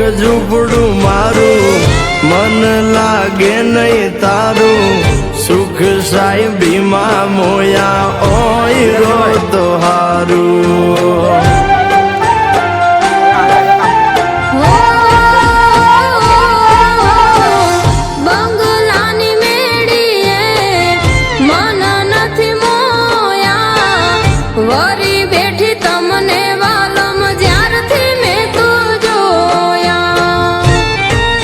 ઝૂંપડું મારું. મન લાગે નહીં તારું. સુખ સાહેબીમાં મોયા ઓય